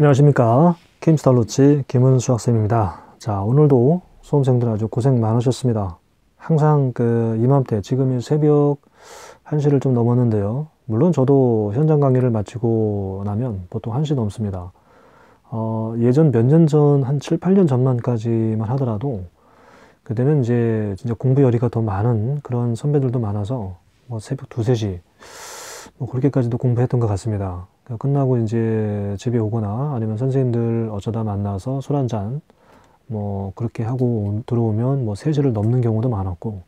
안녕하십니까. 케임스타로치 김은수 학생입니다. 자 오늘도 수험생들 아주 고생 많으셨습니다. 항상 그 이맘때 지금이 새벽 1시를 좀 넘었는데요. 물론 저도 현장 강의를 마치고 나면 보통 1시 넘습니다. 어, 예전 몇 년 전 한 7, 8년 전만까지만 하더라도 그때는 이제 진짜 공부 열의가 더 많은 그런 선배들도 많아서 뭐 새벽 2, 3시 뭐 그렇게까지도 공부했던 것 같습니다 끝나고 이제 집에 오거나 아니면 선생님들 어쩌다 만나서 술 한잔 뭐 그렇게 하고 들어오면 뭐 3시를 넘는 경우도 많았고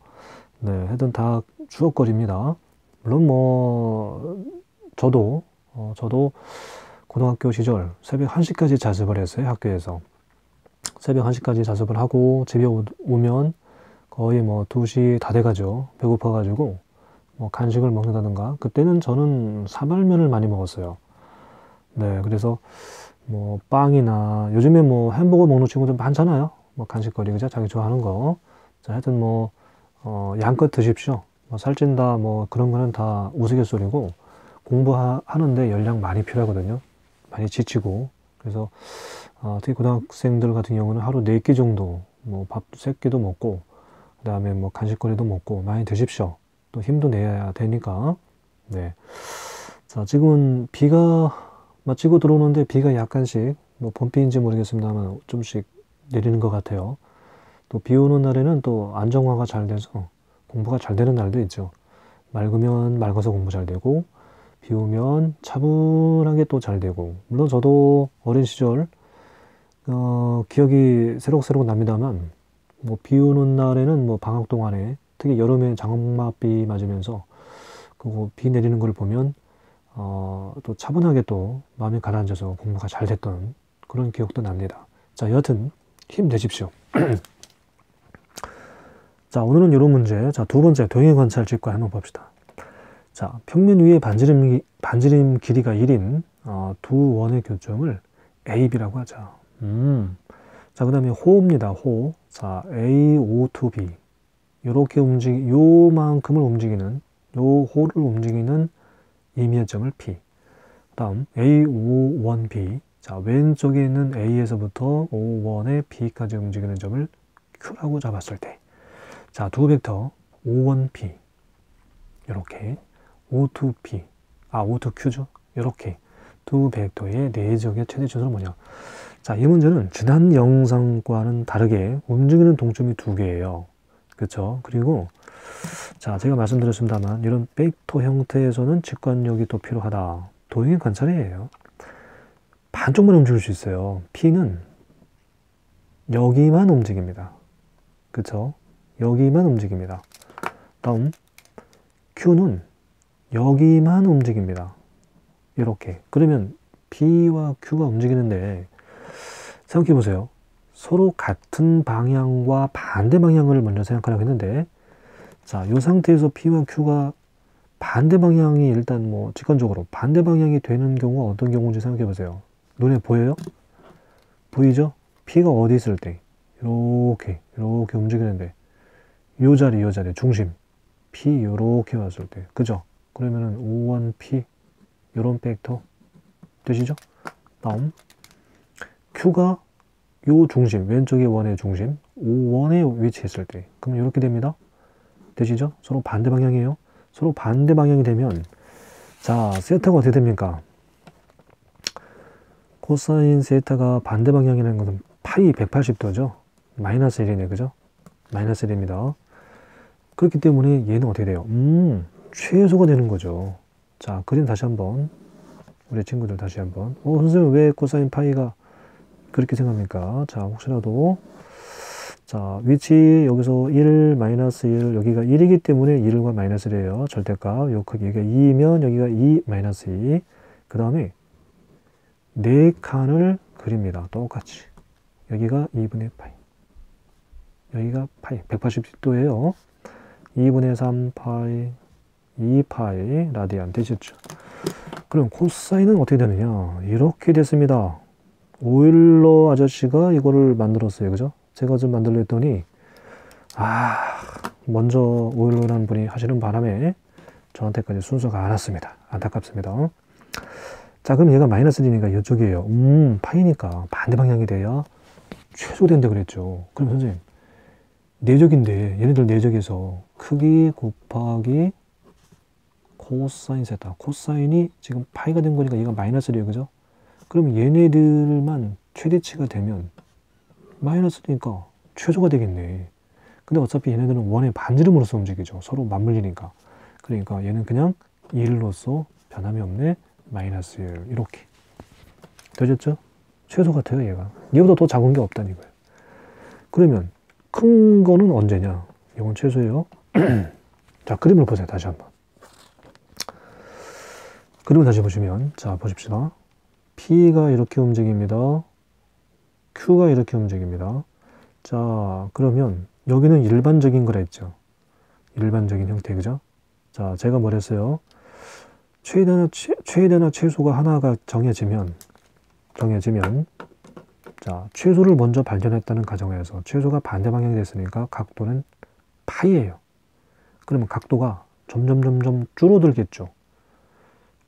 네 하여튼 다 추억거리입니다. 물론 뭐 저도 어, 저도 고등학교 시절 새벽 1시까지 자습을 했어요 학교에서. 새벽 1시까지 자습을 하고 집에 오, 면 거의 뭐 2시 다 돼가죠. 배고파 가지고 뭐 간식을 먹는다든가. 그때는 저는 사발면을 많이 먹었어요 네, 그래서 뭐 빵이나 요즘에 뭐 햄버거 먹는 친구들 많잖아요. 뭐 간식거리 그죠? 자기 좋아하는 거. 자, 하여튼 뭐 어, 양껏 드십시오. 뭐 살찐다 뭐 그런 거는 다 우스갯소리고 공부하는데 열량 많이 필요하거든요. 많이 지치고 그래서 어, 특히 고등학생들 같은 경우는 하루 네 끼 정도 뭐 밥도 세 끼도 먹고 그 다음에 뭐 간식거리도 먹고 많이 드십시오. 또 힘도 내야 되니까. 네. 자, 지금은 비가 마치고 들어오는데 비가 약간씩 뭐 봄비인지 모르겠습니다만 좀씩 내리는 것 같아요. 또 비 오는 날에는 또 안정화가 잘 돼서 공부가 잘 되는 날도 있죠. 맑으면 맑아서 공부 잘 되고 비 오면 차분하게 또 잘 되고 물론 저도 어린 시절 어, 기억이 새록새록 납니다만 뭐 비 오는 날에는 뭐 방학 동안에 특히 여름에 장마비 맞으면서 그거 비 내리는 걸 보면 어, 또 차분하게 또 마음이 가라앉아서 공부가 잘 됐던 그런 기억도 납니다. 자, 여하튼 힘내십시오. 자, 오늘은 이런 문제. 자, 두 번째 동행 관찰 직과 한번 봅시다. 자, 평면 위에 반지름, 반지름 길이가 1인 어, 두 원의 교점을 AB라고 하죠. 음. 자, 그 다음에 호입니다. 호. 자, A, O, to B. 요렇게 움직, 요만큼을 움직이는, 요 호를 움직이는 이면점을 P. 다음 A51B. 자, 왼쪽에 있는 A에서부터 O1의 B까지 움직이는 점을 Q라고 잡았을 때. 자, 두 벡터 O1P. 이렇게 O2P. 아, O2Q죠. 이렇게 두 벡터의 내적의 최대치수는 뭐냐? 자, 이 문제는 지난 영상과는 다르게 움직이는 동점이 두 개예요. 그렇죠? 그리고 자, 제가 말씀드렸습니다만 이런 벡터 형태에서는 직관력이 또 필요하다. 도형의 관찰이에요. 반쪽만 움직일 수 있어요. P는 여기만 움직입니다. 그쵸? 여기만 움직입니다. 다음 Q는 여기만 움직입니다. 이렇게. 그러면 P와 Q가 움직이는데 생각해 보세요. 서로 같은 방향과 반대 방향을 먼저 생각하려고 했는데 자, 이 상태에서 P와 Q가 반대 방향이 일단 뭐 직관적으로 반대 방향이 되는 경우가 어떤 경우인지 생각해 보세요. 눈에 보여요? 보이죠? P가 어디 있을 때 이렇게 이렇게 움직이는데 이 자리 이 자리 중심 P 이렇게 왔을 때 그죠? 그러면은 O1P 이런 벡터 되시죠? 다음 Q가 요 중심 왼쪽의 원의 중심 O1에 위치했을 때 그럼 이렇게 됩니다. 되시죠? 서로 반대 방향이에요. 서로 반대 방향이 되면 자 세타가 어떻게 됩니까? 코사인 세타가 반대 방향이라는 것은 파이 180도죠. 마이너스 1이네 그죠? 마이너스 1입니다. 그렇기 때문에 얘는 어떻게 돼요? 음 최소가 되는 거죠. 자 그림 다시 한번 우리 친구들 다시 한번 어 선생님 왜 코사인 파이가 그렇게 생각합니까? 자 혹시라도 자, 위치 여기서 1, 마이너스 1, 여기가 1이기 때문에 1과 마이너스래요. 절대값. 요 크기 여기가 2면 여기가 2, 마이너스 2. 그 다음에 네 칸을 그립니다. 똑같이. 여기가 2분의 파이. 여기가 파이. 180도예요. 2분의 3 파이, 2 파이 라디안 되셨죠. 그럼 코사인은 어떻게 되느냐? 이렇게 됐습니다. 오일러 아저씨가 이거를 만들었어요. 그죠? 제가 좀 만들려 했더니 아 먼저 오일러라는 분이 하시는 바람에 저한테까지 순서가 안 왔습니다. 안타깝습니다. 자, 그럼 얘가 마이너스 1이니까 이쪽이에요. 음, 파이니까 반대 방향이 돼야 최소된다 그랬죠. 그럼 선생님, 내적인데 얘네들 내적에서 크기 곱하기 코사인 세타. 코사인이 지금 파이가 된 거니까 얘가 마이너스래요. 그죠? 그럼 얘네들만 최대치가 되면 마이너스니까 최소가 되겠네. 근데 어차피 얘네들은 원의 반지름으로서 움직이죠. 서로 맞물리니까. 그러니까 얘는 그냥 1로서 변함이 없네. 마이너스 1 이렇게. 되셨죠? 최소 같아요 얘가. 얘보다 더 작은 게 없다는 거예요. 그러면 큰 거는 언제냐? 이건 최소예요. 자 그림을 보세요. 다시 한번. 그림을 다시 보시면 자 보십시다. P가 이렇게 움직입니다. Q가 이렇게 움직입니다. 자 그러면 여기는 일반적인 거라 했죠. 일반적인 형태 그죠? 자 제가 뭐랬어요? 최대나, 최, 최대나 최소가 하나가 정해지면 정해지면 자 최소를 먼저 발견했다는 가정에서 최소가 반대 방향이 됐으니까 각도는 파이예요. 그러면 각도가 점점 점점 줄어들겠죠.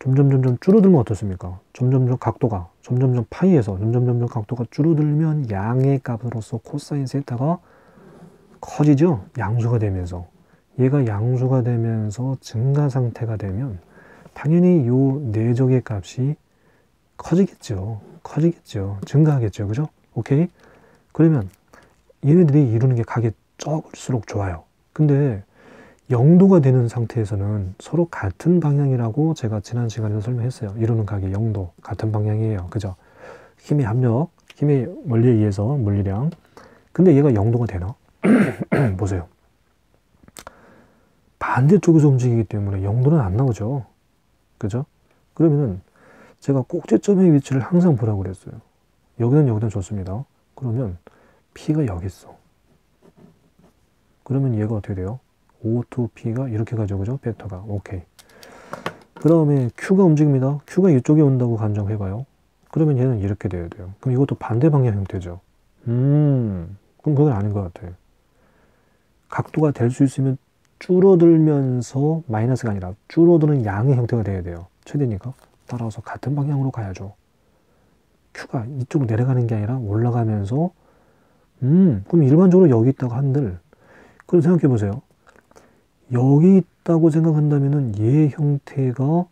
점점 점점 줄어들면 어떻습니까? 점점점 각도가 점점점 파이에서 점점점점 각도가 줄어들면 양의 값으로서 코사인 세타가 커지죠. 양수가 되면서 얘가 양수가 되면서 증가 상태가 되면 당연히 요 내적의 값이 커지겠죠. 커지겠죠. 증가하겠죠. 그죠? 오케이? 그러면 얘네들이 이루는 게 각이 적을수록 좋아요. 근데 0도가 되는 상태에서는 서로 같은 방향이라고 제가 지난 시간에도 설명했어요. 이루는 각이 0도, 같은 방향이에요. 그죠? 힘의 압력, 힘의 원리에 의해서 물리량. 근데 얘가 0도가 되나? 보세요. 반대쪽에서 움직이기 때문에 0도는 안 나오죠. 그죠? 그러면은 제가 꼭지점의 위치를 항상 보라고 그랬어요. 여기는 여기는 좋습니다. 그러면 P가 여기 있어. 그러면 얘가 어떻게 돼요? O2P가 이렇게 가죠. 그죠? 벡터가. 오케이. 그 다음에 Q가 움직입니다. Q가 이쪽에 온다고 간정해봐요. 그러면 얘는 이렇게 돼야 돼요. 그럼 이것도 반대 방향 형태죠. 음, 그럼 그건 아닌 것 같아요. 각도가 될 수 있으면 줄어들면서 마이너스가 아니라 줄어드는 양의 형태가 돼야 돼요. 최대니까. 따라서 같은 방향으로 가야죠. Q가 이쪽으로 내려가는 게 아니라 올라가면서 음, 그럼 일반적으로 여기 있다고 한들 그럼 생각해 보세요. 여기 있다고 생각한다면은 얘 형태가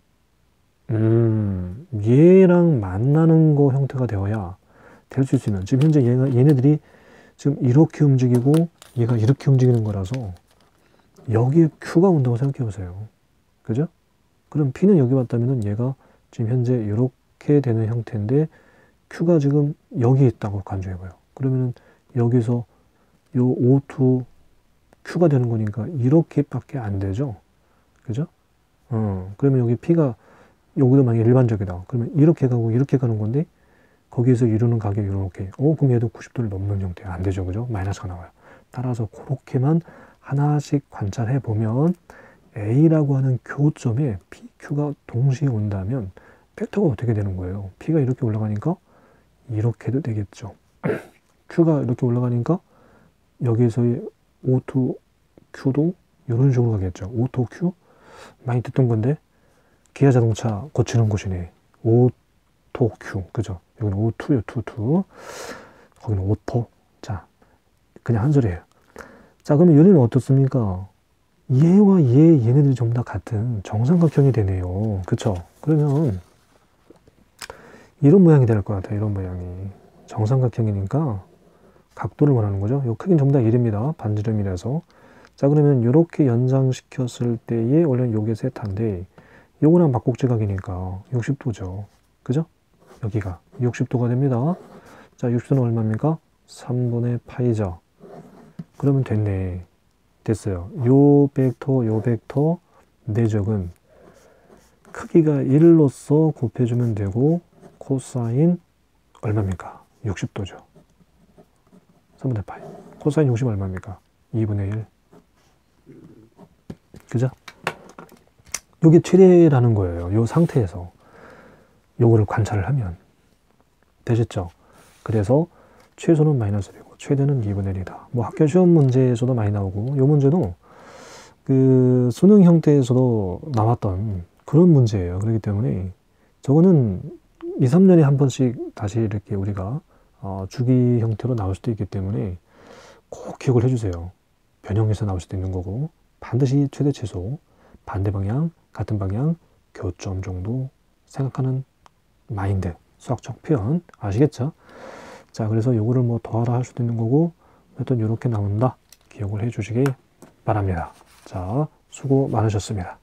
음, 얘랑 만나는 거 형태가 되어야 될 수 있으면 지금 현재 얘가 얘네들이 지금 이렇게 움직이고 얘가 이렇게 움직이는 거라서 여기에 Q가 온다고 생각해 보세요. 그죠? 그럼 P는 여기 왔다면은 얘가 지금 현재 이렇게 되는 형태인데 Q가 지금 여기 있다고 간주해 봐요. 그러면은 여기서 요 O2 Q가 되는 거니까 이렇게밖에 안 되죠. 그죠? 어, 그러면 여기 P가 여기도 만약에 일반적이다. 그러면 이렇게 가고 이렇게 가는 건데 거기에서 이루는 가격이 이렇게. 어, 그럼 얘도 90도를 넘는 형태. 안 되죠. 그죠? 마이너스가 나와요. 따라서 그렇게만 하나씩 관찰해 보면 A라고 하는 교점에 PQ가 동시에 온다면 벡터가 어떻게 되는 거예요? P가 이렇게 올라가니까 이렇게도 되겠죠. Q가 이렇게 올라가니까 여기에서의 O2 Q도 이런 식으로 가겠죠. O2 Q 많이 듣던 건데 기아 자동차 고치는 곳이네. 오토 Q 그죠? 여기는 O2요, 2, 2. 거기는 오토. 자, 그냥 한 소리예요. 자, 그러면 얘네는 어떻습니까? 얘와 얘, 얘네들이 전부 다 같은 정삼각형이 되네요. 그쵸? 그러면 이런 모양이 될 것 같아요. 이런 모양이. 정삼각형이니까 각도를 원하는 거죠. 요 크기는 전부 다 1입니다. 반지름이라서. 자, 그러면 이렇게 연장시켰을 때에 원래는 요게 세타인데 요거랑 막곡지각이니까 60도죠. 그죠? 여기가 60도가 됩니다. 자, 60도는 얼마입니까? 3분의 파이죠. 그러면 됐네. 됐어요. 요 벡터, 요 벡터 내적은 크기가 1로서 곱해주면 되고 코사인 얼마입니까? 60도죠. 3분의 파이. 코사인 60 얼마입니까? 2분의 1. 그죠? 요게 최대라는 거예요. 요 상태에서 요거를 관찰을 하면 되셨죠? 그래서 최소는 마이너스 1이고 최대는 2분의 1이다. 뭐 학교 시험 문제에서도 많이 나오고 요 문제도 그 수능 형태에서도 나왔던 그런 문제예요. 그렇기 때문에 저거는 2, 3년에 한 번씩 다시 이렇게 우리가 어, 주기 형태로 나올 수도 있기 때문에 꼭 기억을 해주세요. 변형해서 나올 수도 있는 거고 반드시 최대 최소 반대 방향, 같은 방향, 교점 정도 생각하는 마인드, 수학적 표현 아시겠죠? 자, 그래서 요거를 뭐 더하라 할 수도 있는 거고 어떤 이렇게 나온다 기억을 해 주시기 바랍니다. 자, 수고 많으셨습니다.